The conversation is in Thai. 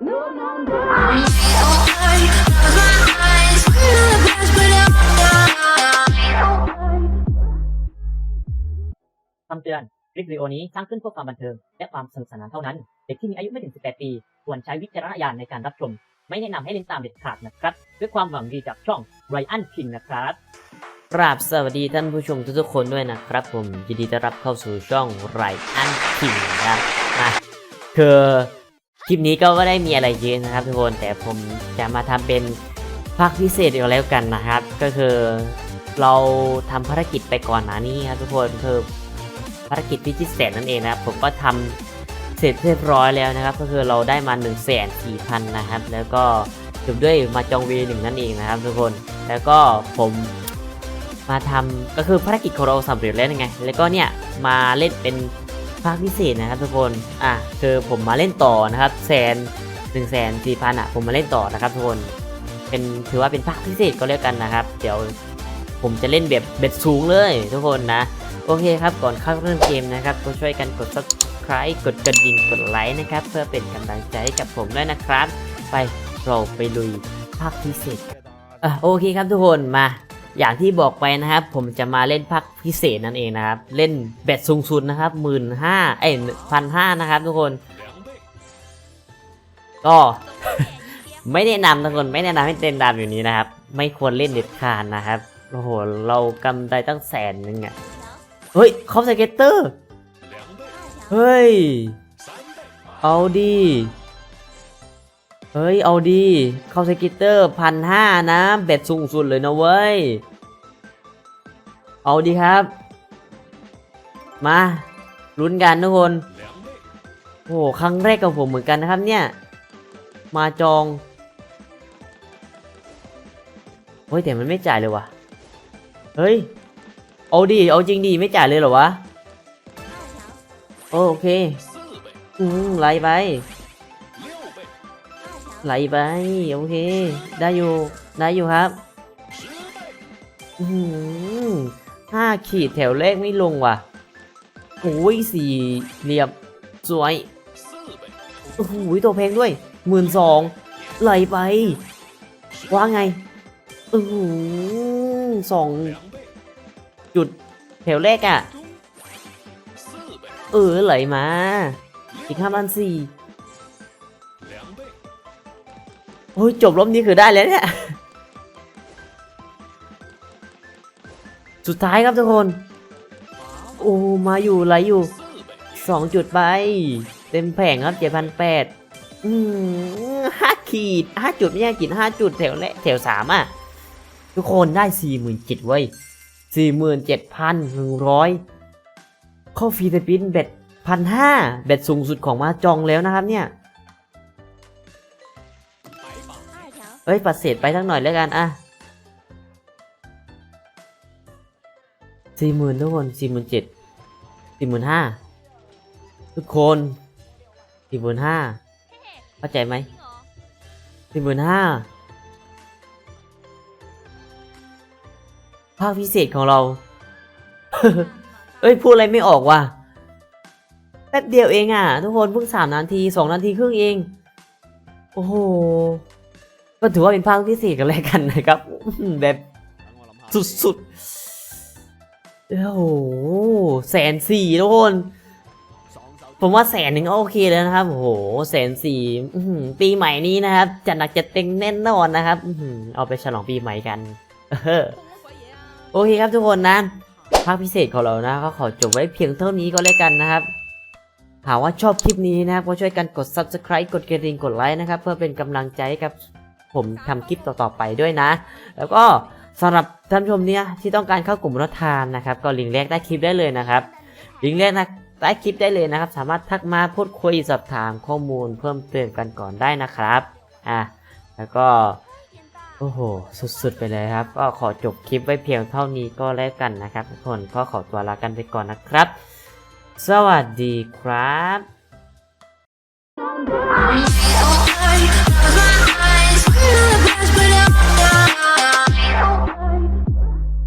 No, no, no. คำเตือนคลิปวิดีโอนี้สร้างขึ้นเพื่อความบันเทิง และความสนุกสนานเท่านั้น เด็กที่มีอายุไม่ถึง 18 ปี ควรใช้วิจารณญาณในการรับชม ไม่แนะนำให้เล่นตามเด็ดขาดนะครับ ด้วยความหวังดีจากช่องไรอันคิงนะครับกราบสวัสดีท่านผู้ชมทุกๆคนด้วยนะครับ ผมยินดีต้อนรับเข้าสู่ช่องไรอันคิงนะครับมาคือ คลิปนี้ก็ไม่ได้มีอะไรเยอะนะครับทุกคนแต่ผมจะมาทำเป็นภาคพิเศษอีกแล้วกันนะครับ ก็คือเราทำภารกิจไปก่อนหน้านี้ครับทุกคนคือภารกิจพิชิตแสนนั่นเองนะครับผมก็ทำเสร็จเรียบร้อยแล้วนะครับ ก็คือเราได้มา1นึ่งแสนสี่พันนะครับ แล้วก็จบด้วยมาจองเวหนึ่งนั่นเองนะครับ ทุกคนแล้วก็ผมมาทำก็คือภารกิจของเราสำเร็จแล้วยังไง แล้วก็เนี่ยมาเล่นเป็น ภาคพิเศษนะครับทุกคนอะคือผมมาเล่นต่อนะครับแสนหนึ่งแสนสี่พันอะผมมาเล่นต่อนะครับทุกคนเป็นถือว่าเป็นภาคพิเศษก็แล้วกันนะครับ เดี๋ยวผมจะเล่นแบบเบ็ดสูงเลยทุกคนนะโอเคครับ ก่อนเข้าเริ่มเกมนะครับ ก็ช่วยกันกด subscribe กดกระดิ่งกดไลค์นะครับ เพื่อเป็นกำลังใจให้กับผมด้วยนะครับ ไปเราไปลุยภาคพิเศษอะโอเคครับทุกคนมา อย่างที่บอกไปนะครับ ผมจะมาเล่นพักพิเศษนั่นเองนะครับ เล่นแบตสูงสุดนะครับหมื่นห้าเอ้ยพันห้านะครับทุกคน ก็ไม่แนะนำทุกคนไม่แนะนำให้เล่นตามอยู่นี้นะครับ ไม่ควรเล่นเด็ดขาดนะครับโอ้โหเรากำไรตั้งแสนนึงอะเฮ้ยคอมสเก็ตเตอร์ เฮ้ย เอาดี เฮ้ย เอาดีเข้าสกิตเตอร์พันห้านะ เบ็ดสูงสุดเลยนะเว้ย เอาดีครับ มาลุ้นกันทุกคน โอ้โห ครั้งแรกกับผมเหมือนกันนะครับเนี่ย มาจอง เฮ้ย แต่มันไม่จ่ายเลยว่ะเฮ้ย เอาดีเอาจริงดีไม่จ่ายเลยเหรอวะ โอเค อืมไหลไป ไหลไปโอเค ได้อยู่ได้อยู่ครับห้าขีดแถวแรกไม่ลงว่ะโอ้ยสี่เหลี่ยมสวยโอ้โหตัวเพลงด้วยหมื่นสองไหลไป ว่าไงอือหือสองจุดแถวแรกอะ่ะ เออไหลมา อีกห้าพันสี่ อ้ยจบรอบนี้คือได้แล้วเนี่ย สุดท้ายครับทุกคน โอ้มาอยู่ไหลอยู่สองจุดไป เต็มแผงครับเจ็ดพันแปดอืมห้าขีดห้าจุดไม่ใช่ขีดห้าจุดแถวแรกแถวสามอะ ทุกคนได้สี่หมื่นจ็ดเว้ยสี่หมื่นเจ็ดพันหนึ่งร้อยเข้าฟรีสปินเบ็ดพันห้าเบ็ดสูงสุดของมาจองแล้วนะครับเนี่ย เอ้ยปัดเศษไปทั้งหน่อยแล้วกันอะสี่หมื่นทุกคนสี่หมื่นเจ็ดสี่หมื่นห้าทุกคนสี่หมื่นห้าเข้าใจไหมสี่หมื่นห้าภาคพิเศษของเรา เอ้ยพูดอะไรไม่ออกว่ะ แป๊บเดียวเองอะ ทุกคนเพิ่งสามนาทีสองนาทีครึ่งเอง โอ้โห ก็ถือว่าเป็นภาคพิเศษกันแล้วกันนะครับแบบสุดๆ โอ้โหแสนสี่ทุกคน ผมว่าแสนหนึ่งก็โอเคแล้วนะครับ โอ้โหแสนสี่ปีใหม่นี้นะครับจัดหนักจัดเต็มแน่นอนนะครับอเอาไปฉลองปีใหม่กันโอเคครับทุกคนนะภาคพิเศษของเรานะก็ขอจบไว้เพียงเท่านี้ก็แล้วกันนะครับหากว่าชอบคลิปนี้นะครับก็ช่วยกันกด subscribe กดกระดิ่งกดไลค์นะครับ เพื่อเป็นกำลังใจกับ ผมทำคลิปต่อๆไปด้วยนะ แล้วก็สำหรับท่านผู้ชมเนี่ยที่ต้องการเข้ากลุ่มรัฐทานนะครับ ก็ลิงก์แรกใต้คลิปได้เลยนะครับลิงก์แรกนะใต้คลิปได้เลยนะครับ สามารถทักมาพูดคุยสอบถามข้อมูลเพิ่มเติมกันก่อนได้นะครับอะแล้วก็โอ้โห สุดๆไปเลยครับ ก็ขอจบคลิปไว้เพียงเท่านี้ก็แล้วกันนะครับทุกคนก็ขอตัวลากันไปก่อนนะครับ สวัสดีครับ No, no, no.